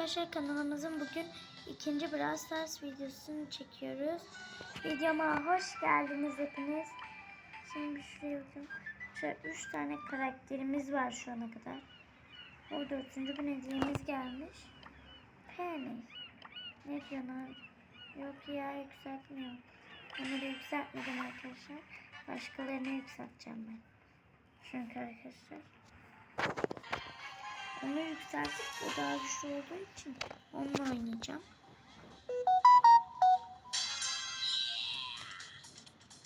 Arkadaşlar kanalımızın bugün ikinci Brawl Stars videosunu çekiyoruz. Videoma hoş geldiniz hepiniz. Şimdi şuraya bakın. Şöyle üç tane karakterimiz var şu ana kadar. O dördüncü gün hediyemiz gelmiş. Penny. Ne diyorsun? Yok ya yükseltmiyor. Onu da yükseltmedim arkadaşlar. Başkalarına yükselteceğim ben. Çünkü arkadaşlar. Onu yükseltip o daha güçlü olduğu için onunla oynayacağım.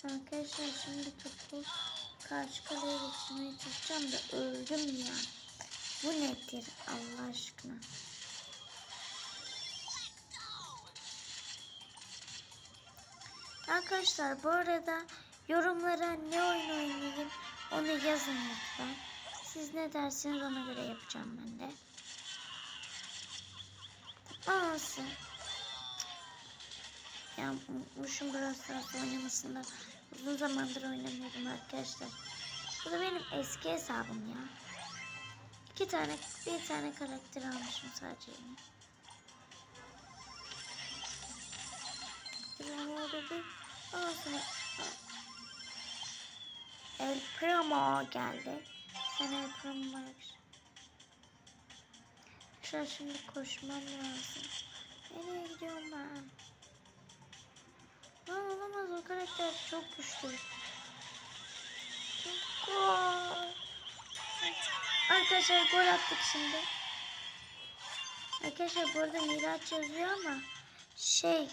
Arkadaşlar şimdi topu karşı kaleye geçirmeye çalışacağım da öldüm ya. Bu nedir Allah aşkına? Arkadaşlar bu arada yorumlara ne oyun oynayayım onu yazın lütfen. Siz ne dersiniz ona göre yapacağım ben de. Olsun. Ya unutmuşum Brawl oynamasında. Uzun zamandır oynamıyordum arkadaşlar. Bu da benim eski hesabım ya. İki tane, bir tane karakter almışım sadece olsun. El Primo geldi. Sen El Primo var. Şu şimdi koşmam lazım. Nereye gidiyorum ben? Lan olamaz o karakter çok güçlü. Gol. Arkadaşlar gol attık şimdi. Arkadaşlar bu arada Miraç yazıyor ama şey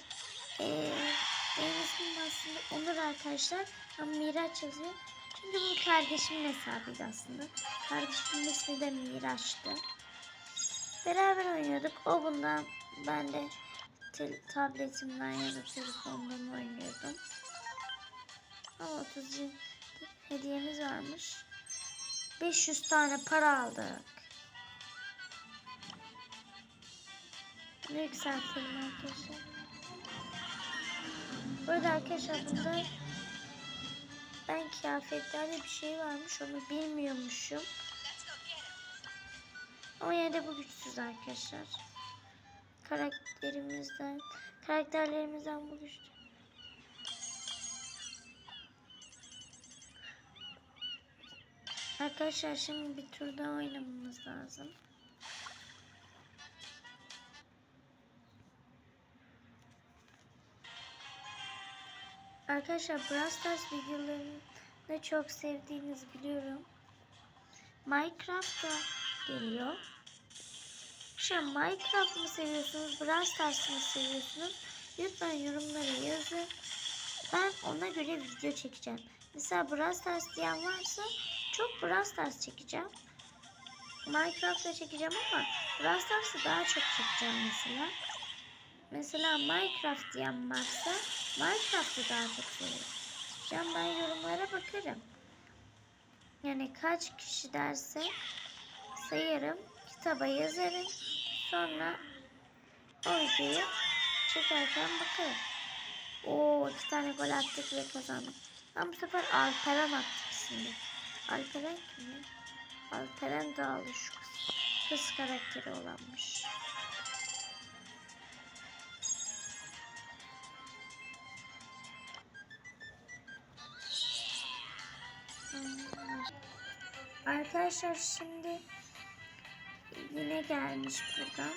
ee, benim ismim aslında Onur arkadaşlar ama Miraç yazıyor. Çünkü bu kardeşimin hesabıydı aslında. Kardeşimin ismi de Miraç'tı. Beraber oynuyorduk. O bundan ben de tabletimden ya da telefondan oynuyordum. Ama 30 hediyemiz varmış. 500 tane para aldık. Bunu yükseltelim arkadaşlar. Burada arkadaşlar bunda ben kıyafetlerde bir şey varmış onu bilmiyormuşum. Ama yine de bu güçsüz arkadaşlar. Karakterimizden, karakterlerimizden bu güçlü. Arkadaşlar şimdi bir tur daha oynamamız lazım. Arkadaşlar Brawl Stars videolarını çok sevdiğinizi biliyorum. Minecraft da geliyor. An Minecraft mı seviyorsunuz, Brawl Stars mı seviyorsunuz? Lütfen yorumlara yazın. Ben ona göre video çekeceğim. Mesela Brawl Stars diyen varsa çok Brawl Stars çekeceğim. Minecraft'ta çekeceğim ama Brawl Stars'ı daha çok çekeceğim mesela. Mesela Minecraft diyen varsa Minecraft'ı daha çok seviyorum. Ben yorumlara bakarım. Yani kaç kişi derse sayarım, kitaba yazarım. Sonra o videoyu çekerken bakarım. Oo iki tane gol attık ve kazandık. Ama bu sefer Alperen attık şimdi. Alperen kim ya? Alperen Dağlı şu kız. Kız karakteri olanmış. Arkadaşlar şimdi yine gelmiş buradan.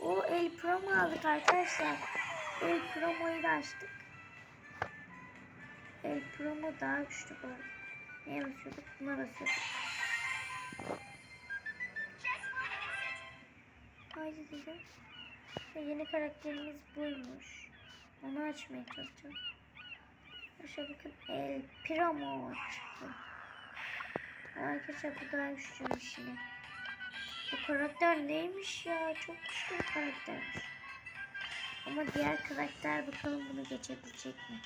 O El Promo aldık arkadaşlar. El Promo'yu da açtık. El Promo daha güçlü bu arada. Neye basıyorduk? Buna basıyorduk. Haydi dedim. Ve yeni karakterimiz buymuş. Onu açmaya çalışacağım. Şöyle bakın El Primo çıktı. Arkadaşlar bu daha güçlüymüş yine. Bu karakter neymiş ya? Çok güçlü bir karakter. Ama diğer karakter bakalım bunu geçebilecek mi?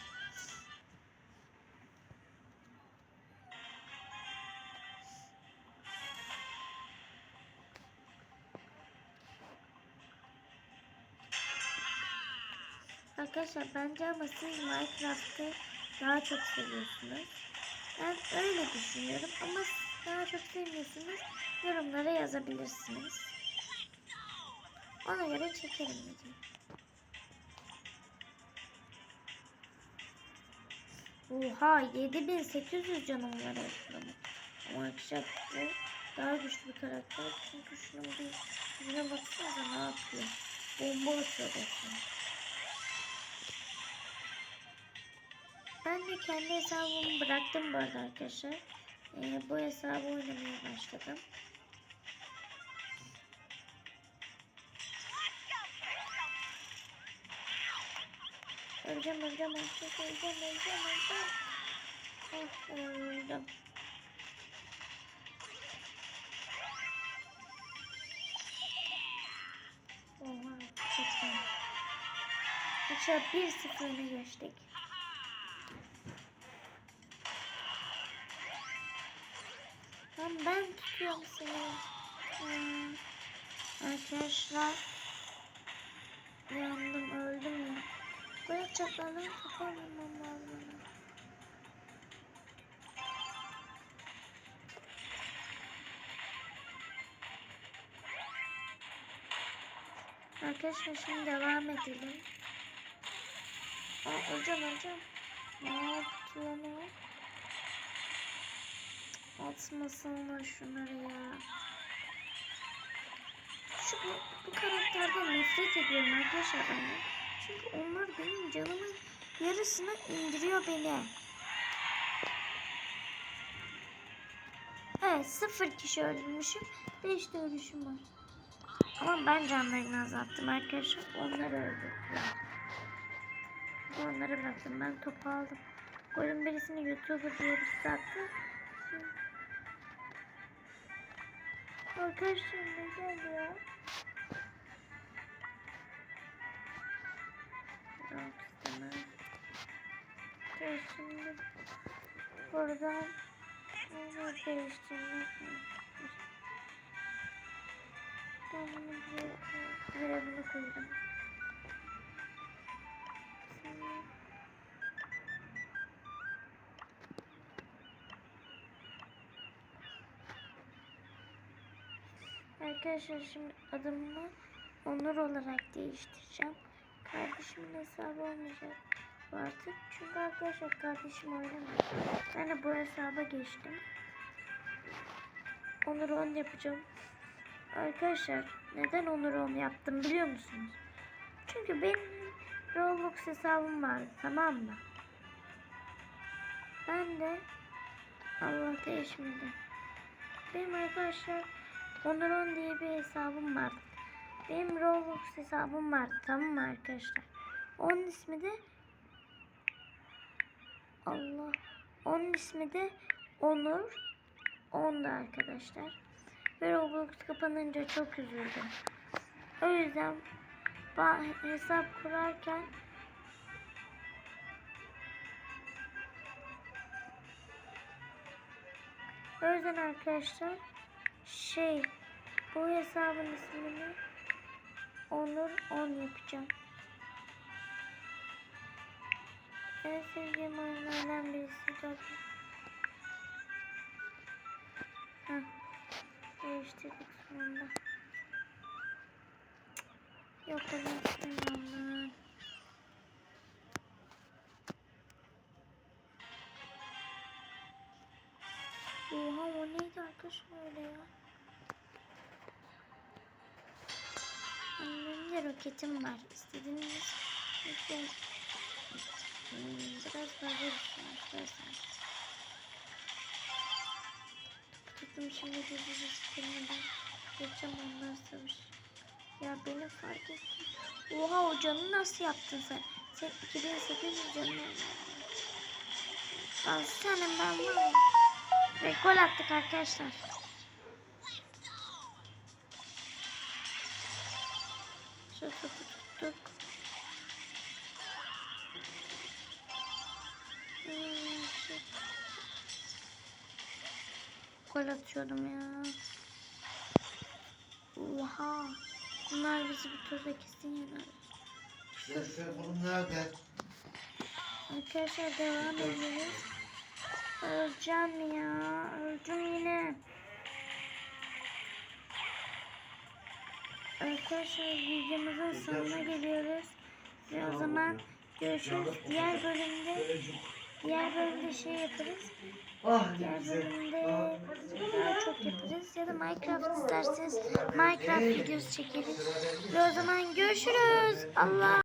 Arkadaşlar bence ama siz Minecraft'ı daha çok seviyorsunuz. Ben öyle düşünüyorum ama daha çok sevmiyorsunuz. Yorumlara yazabilirsiniz. Ona göre çekerim dedim. Oha 7800 canım var ekranı. Ama bu daha güçlü bir karakter. Çünkü şunun bir yüzüne baksanıza ne yapıyor. Bomba atıyor resmen. Ben de kendi hesabımı bıraktım bu arada arkadaşlar. Ee, bu hesabı oynamaya başladım. Öleceğim, öleceğim, öleceğim, öleceğim, öleceğim, öleceğim. Ah, öldüm. Oha, iyi. Aşağı 1-0 öne geçtik. Lan ben tutuyorum seni. Hmm. Arkadaşlar. Yandım, öldüm ya. Böyle çatlanan tutamamam lazım. Arkadaşlar şimdi devam edelim. Aa, hocam hocam. Ne yaptı? Atmasınlar şunları ya. Şu bu, bu karakterden nefret ediyorum arkadaşlar ben. Çünkü onlar benim canımın yarısını indiriyor beni. Evet sıfır kişi öldürmüşüm. Beş de ölüşüm var. Ama ben canlarını azalttım arkadaşlar. Onları öldürdüler. Onları bıraktım. Ben topu aldım. Golün birisini YouTuber diye birisi attı. Arkadaşlar ne ya? Yok istemem. Evet, şimdi buradan onu değiştirmek? Ben bunu buraya görevini koydum. Arkadaşlar şimdi adımı Onur olarak değiştireceğim. Kardeşimin hesabı olmayacak artık. Çünkü arkadaşlar kardeşim oynamıyor. Ben de bu hesaba geçtim. Onur 10 yapacağım. Arkadaşlar neden Onur 10 yaptım biliyor musunuz? Çünkü benim Roblox hesabım vardı tamam mı? Ben de Allah değişmedi. Benim arkadaşlar Onur 10 diye bir hesabım vardı. Benim Roblox hesabım vardı tamam mı arkadaşlar? Onun ismi de Allah. Onun ismi de Onur. Onda arkadaşlar. Ve Roblox kapanınca çok üzüldüm. O yüzden hesap kurarken o yüzden arkadaşlar şey bu hesabın ismini Onur 10 yapacağım. En sevdiğim oyunlardan birisi de Heh, değiştirdik sonunda. Yok onu istemiyorum arkadaşlar öyle? Benim de roketim var. İstediğiniz. Hmm, biraz fazla düşün istersen. Tuttum şimdi bizi istemeden. Geçeceğim onlar savaş. Ya beni fark ettin. Oha o canı nasıl yaptın sen? Sen 2800 canı Lan senin ben var ya. Ve gol attık arkadaşlar. Şu topu tuttuk. Gol atıyordum ya. Oha. Bunlar bizi bir turda kesin yener. Arkadaşlar devam edelim. Öleceğim ya. Öldüm yine. Arkadaşlar videomuzun sonuna geliyoruz. Ve o zaman görüşürüz. Diğer bölümde diğer bölümde şey yaparız. Ah Diğer bölümde daha çok yaparız. Ya da Minecraft isterseniz Minecraft videosu çekeriz. Ve o zaman görüşürüz. Allah.